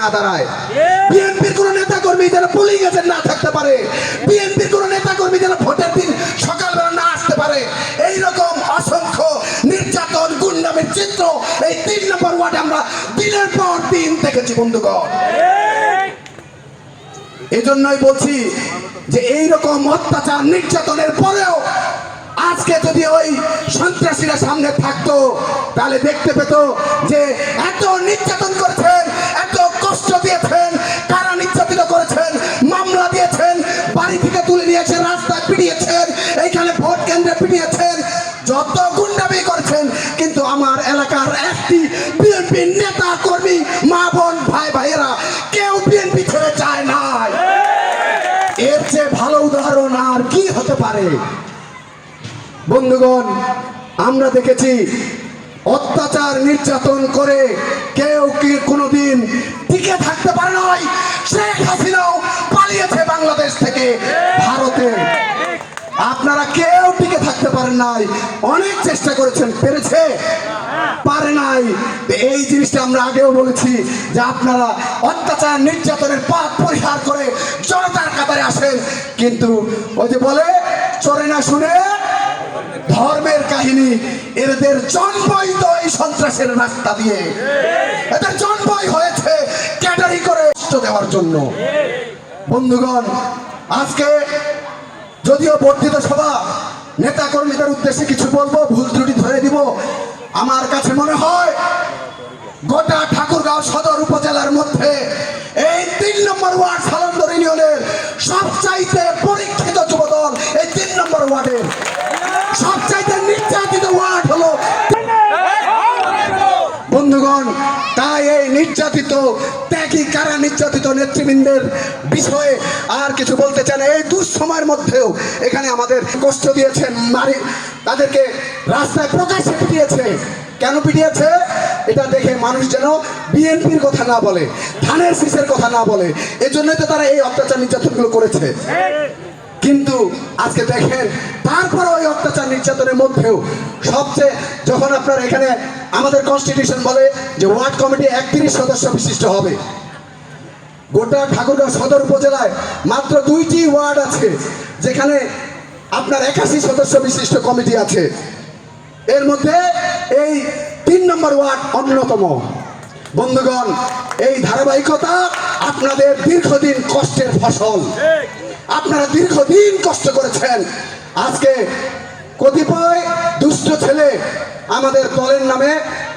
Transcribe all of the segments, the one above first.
না দাঁড়ায়। বিএনপির কোন নেতা কর্মী যেন পোলিং এজেন্ট না থাকতে পারে। বিএনপির কোন নেতা কর্মী যেন ভোটের দিন সকালবেলা না আসতে পারে। এই রকম অসংখ্য নির্যাতন, গুন্ডামের চিত্র এই তিন নম্বর ওয়ার্ডে আমরা দিনের পর দিন দেখেছি, বন্ধুগণ। এই জন্যই বলছি যে এই রকম অত্যাচার, নির্যাতনের পরেও আজকে যদি ওই সন্ত্রাসীরা সামনে থাকতো, তাহলে দেখতে পেত যে এত নির্যাতন করেছেন দিয়েছেন, কারা নির্যাতিত করেছেন, মামলা দিয়েছেন, বাড়ি থেকে তুলে নিয়েছেন রাস্তায় পিটিয়েছেন, এইখানে ভোট কেন্দ্রে পিটিয়েছেন, যত গুন্ডামি কিন্তু আমার এলাকার একটি বিএনপি নেতা কর্মী, মা বোন, ভাই ভাইয়েরা, কেউ বিএনপি ছেড়ে চায় নাই। এর চেয়ে ভালো উদাহরণ আর কি হতে পারে? বন্ধুগণ, আমরা দেখেছি অত্যাচার নির্যাতন করে কেউ কি কোনোদিন টিকে থাকতে পারে নাই। শেখ হাসিনাও পালিয়েছে বাংলাদেশ থেকে ভারতে। আপনারা কেউ টিকে থাকতে পারেন নাই। অনেক চেষ্টা করেছেন, পেরেছে। পারে নাই। এই জিনিসটা আমরা আগেও বলেছি যে আপনারা অত্যাচার, নির্যাতনের পাপ পরিহার করে জনতার কাতারে আসেন। কিন্তু ওই যে বলে চলে না শুনে ধর্মের কাহিনী, এদের জন্মই তো এই সন্ত্রাসের রাস্তা দিয়ে। এদের জন্মই হয়েছে ক্যাটারি করে দেওয়ার জন্য। বন্ধুগণ, আজকে যদিও বর্ধিত সভা নেতা কর্মীদের উদ্দেশ্যে কিছু বলব, ভুল ত্রুটি ধরে দিব আমার কাছে মনে হয় গোটা ঠাকুরগাঁও সদর উপজেলার মধ্যে এই তিন নম্বর ওয়ার্ড নির্যাতিত ত্যাগী কারা নির্যাতিত নেতৃবৃন্দের বিষয়ে আর কিছু বলতে চান এই দুঃসময়ের মধ্যেও এখানে আমাদের কষ্ট দিয়েছেন মারি তাদেরকে রাস্তায় প্রকাশ্যে পিটিয়েছে। কেন পিটিয়েছে? এটা দেখে মানুষ যেন বিএনপির কথা না বলে, ধানের শীষের কথা না বলে। এজন্যই তো তারা এই অত্যাচার নির্যাতনগুলো করেছে। কিন্তু আজকে দেখেন তারপরে ওই অত্যাচার নির্যাতনের মধ্যেও সবচেয়ে যখন আপনার এখানে আমাদের কনস্টিটিউশন বলে যে ওয়ার্ড কমিটি একত্রিশ সদস্য বিশিষ্ট হবে। গোটা ঠাকুরগাঁও সদর উপজেলায় মাত্র দুইটি ওয়ার্ড আছে, যেখানে আপনার একাশি সদস্য বিশিষ্ট কমিটি আছে। এর মধ্যে এই তিন নম্বর ওয়ার্ড অন্যতম। বন্ধুগণ, এই ধারাবাহিকতা আপনাদের দীর্ঘদিন কষ্টের ফসল। আপনারা দীর্ঘদিন কষ্ট করেছেন। আজকে কতিপয় দুষ্ট ছেলে আমাদের দলের নামে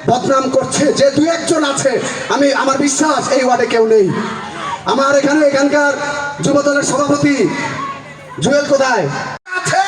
বদনাম করছে। যে দু একজন আছে আমি আমার বিশ্বাস এই ওয়ার্ডে কেউ নেই। আমার এখানে এখানকার যুব দলের সভাপতি জুয়েল কোথায়? আছে।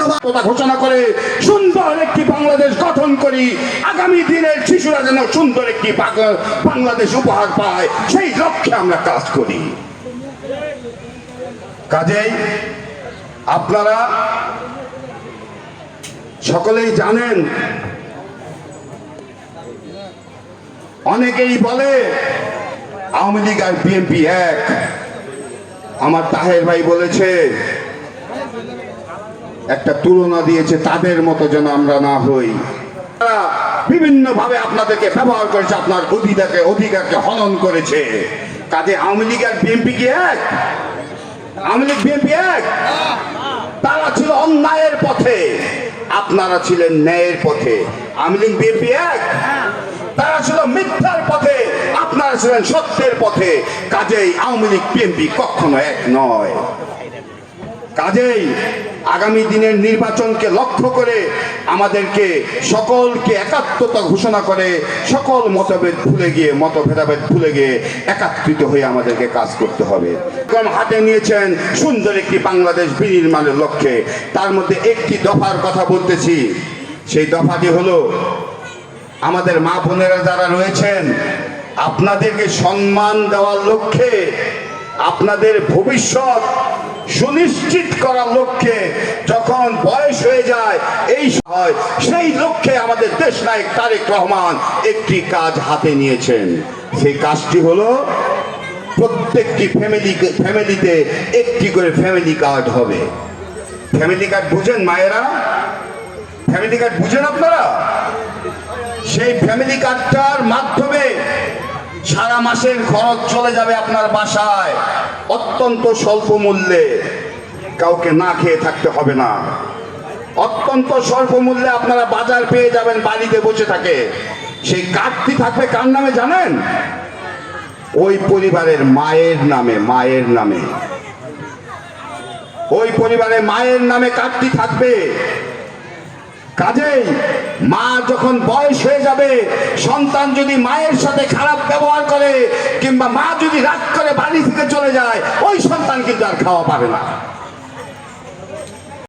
ধন্যবাদ। ঘোষণা করে সুন্দর একটি বাংলাদেশ গঠন করি। আগামী দিনের শিশুরা যেন সুন্দর একটি বাংলাদেশ উপহার পায়, সেই লক্ষ্যে আমরা কাজ করি। কাজেই আপনারা সকলেই জানেন, অনেকেই বলে, আওয়ামী লীগ আর বিএনপি এক। আমার তাহের ভাই বলেছে একটা তুলনা দিয়েছে, তাদের মতো যেন আমরা না হই। বিভিন্ন ভাবে আপনাদেরকে ব্যবহার করেছে, আপনার অধিকারকে অধিকারকে হনন করেছে। কাজে আওয়ামী লীগ আর বিএনপি কি এক? আওয়ামী লীগ বিএনপি এক? তারা ছিল অন্যায়ের পথে। আপনারা ছিলেন ন্যায়ের পথে। আওয়ামী লীগ বিএনপি এক? তারা ছিল মিথ্যার পথে। আপনারা ছিলেন সত্যের পথে। কাজেই আওয়ামী লীগ বিএনপি কখনো এক নয়। কাজেই আগামী দিনের নির্বাচনকে লক্ষ্য করে আমাদেরকে সকলকে একাত্মতা ঘোষণা করে সকল মতভেদ ভুলে গিয়ে, মতভেদাভেদ ভুলে গিয়ে একাত্রিত হয়ে আমাদেরকে কাজ করতে হবে। কম হাতে নিয়েছেন সুন্দর একটি বাংলাদেশ বিনির্মাণের লক্ষ্যে। তার মধ্যে একটি দফার কথা বলতেছি। সেই দফাটি হলো, আমাদের মা বোনেরা যারা রয়েছেন, আপনাদেরকে সম্মান দেওয়ার লক্ষ্যে আপনাদের ভবিষ্যৎ সুনিশ্চিত করার লক্ষ্যে যখন বয়স হয়ে যায়, এই হয় সেই লক্ষ্যে আমাদের দেশ নায়ক তারেক রহমান একটি কাজ হাতে নিয়েছেন। সেই কাজটি হলো প্রত্যেকটি ফ্যামিলি ফ্যামিলিতে একটি করে ফ্যামিলি কার্ড হবে। ফ্যামিলি কার্ড বুঝেন মায়েরা? ফ্যামিলি কার্ড বুঝেন আপনারা? সেই ফ্যামিলি কার্ডটার মাধ্যমে সারা মাসের খরচ চলে যাবে আপনার বাসায়। অত্যন্ত স্বল্প মূল্যে কাউকে না খেয়ে থাকতে হবে না। অত্যন্ত স্বল্প মূল্যে আপনারা বাজার পেয়ে যাবেন, বাড়িতে বসে থাকে। সেই কার্ডটি থাকবে কার নামে জানেন? ওই পরিবারের মায়ের নামে মায়ের নামে। ওই পরিবারের মায়ের নামে কার্ডটি থাকবে। কাজেই মা যখন বয়স হয়ে যাবে, সন্তান যদি মায়ের সাথে খারাপ ব্যবহার করে, কিংবা মা যদি রাগ করে বাড়ি থেকে চলে যায়, ওই সন্তান কিন্তু আর খাওয়া পাবে না।